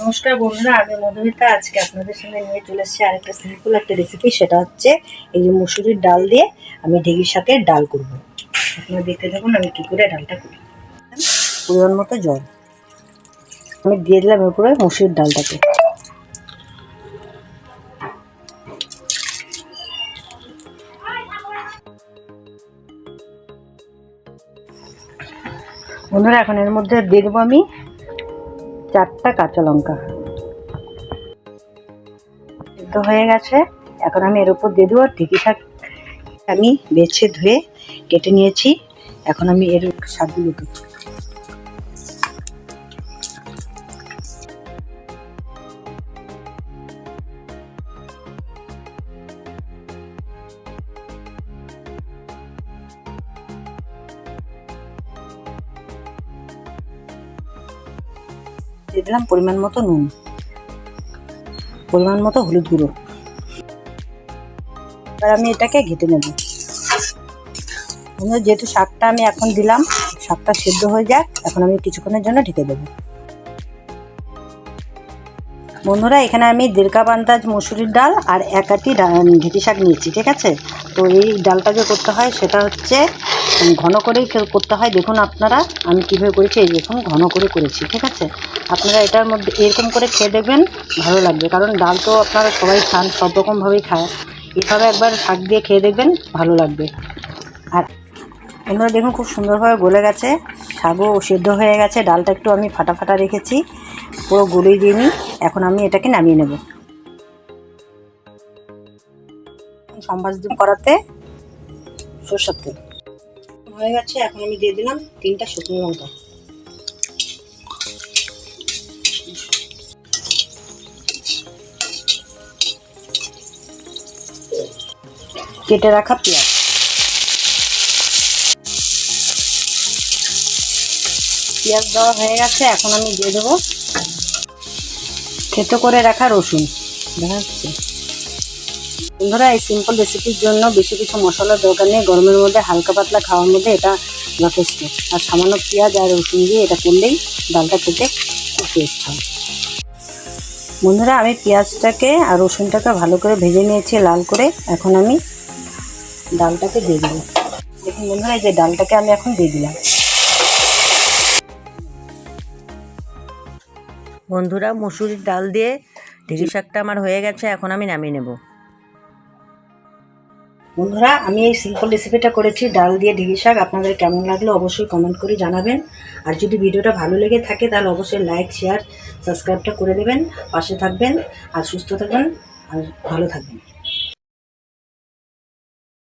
নমস্কার বন্ধুরা, আমি মধুমিতা। আজকে আপনাদের সঙ্গে নিয়ে চলে এসেছি আরেকটা সিম্পল একটা রেসিপি সেটা হচ্ছে এই যে মুসুরির ডাল দিয়ে আমি ঢেঁড়ির সাথে ডাল করব। আপনারা দেখতে থাকুন, আমি কী করে ডালটা করি। পরিমাণ মতো জল। আমি দিয়ে দিলাম এর উপরে মুসুরির ডালটাকে। বন্ধুরা, এখন এর মধ্যে দিয়ে দেবো আমি চারটা কাঁচা লঙ্কা। সিদ্ধ হয়ে গেছে। এখন আমি এর উপর দিয়ে দেবো ঢেঁকি শাক আমি বেছে ধুয়ে কেটে নিয়েছি। এখন আমি এর শাকগুলোকে দিয়ে দিলাম পরিমাণ মতো নুন। পরিমাণ মতো হলুদ গুঁড়ো। এবার আমি এটাকে ঘেটে নেব। যেহেতু শাকটা আমি এখন দিলাম, শাকটা সেদ্ধ হয়ে যাক, এখন আমি কিছুক্ষণের জন্য ঢেকে দেবো। বন্ধুরা, এখানে আমি দেড় কাপ আন্দাজ মসুরির ডাল আর এক আটি শাক নিয়েছি, ঠিক আছে? তো এই ডালটা যে করতে হয়, সেটা হচ্ছে ঘন করেই করতে হয়। দেখুন আপনারা, আমি কীভাবে করেছি, এই দেখুন ঘন করে করেছি, ঠিক আছে? আপনারা এটার মধ্যে এরকম করে খেয়ে দেখবেন, ভালো লাগবে। কারণ ডাল তো আপনারা সবাই খান, সব রকমভাবেই খায়। এভাবে একবার শাক দিয়ে খেয়ে দেখবেন, ভালো লাগবে। আর বন্ধুরা, দেখুন খুব সুন্দরভাবে গলে গেছে। শাকও সেদ্ধ হয়ে গেছে। ডালটা একটু আমি ফাটা ফাটা রেখেছি। পুরো গলিয়ে দিইনি এখন আমি এটাকে নামিয়ে নেব। সম্বাস ডিম করাতে তেল। হয়ে গেছে, এখন আমি দিয়ে দিলাম তিনটা শুকনো লঙ্কা। কেটে রাখা পেঁয়াজ। পেঁয়াজ দেওয়া হয়ে গেছে, এখন আমি দিয়ে দেবো থেতো করে রাখা রসুন। দেখা যাচ্ছে। বন্ধুরা এই সিম্পল রেসিপির জন্য বেশি কিছু মশলার দরকার নেই। গরমের মধ্যে হালকা পাতলা খাওয়ার মধ্যে এটা যথেষ্ট। আর সামান্য পেঁয়াজ আর রসুন দিয়ে এটা করলেই ডালটা খেতে খুব টেস্ট হয়। বন্ধুরা, আমি পেঁয়াজটাকে আর রসুনটাকে ভালো করে ভেজে নিয়েছি লাল করে। এখন আমি ডালটাকে দিয়ে দেবো। দেখুন বন্ধুরা, এই যে ডালটাকে আমি এখন দিয়ে দিলাম। বন্ধুরা, মুসুরির ডাল দিয়ে ঢেঁড়ি শাকটা আমার হয়ে গেছে, এখন আমি নামিয়ে নেব। বন্ধুরা, আমি এই সিম্পল রেসিপিটা করেছি, ডাল দিয়ে ঢেঁড়ি শাক। আপনাদের কেমন লাগল অবশ্যই কমেন্ট করে জানাবেন। আর যদি ভিডিওটা ভালো লেগে থাকে, তাহলে অবশ্যই লাইক শেয়ার সাবস্ক্রাইবটা করে দেবেন। পাশে থাকবেন আর সুস্থ থাকবেন আর ভালো থাকবেন।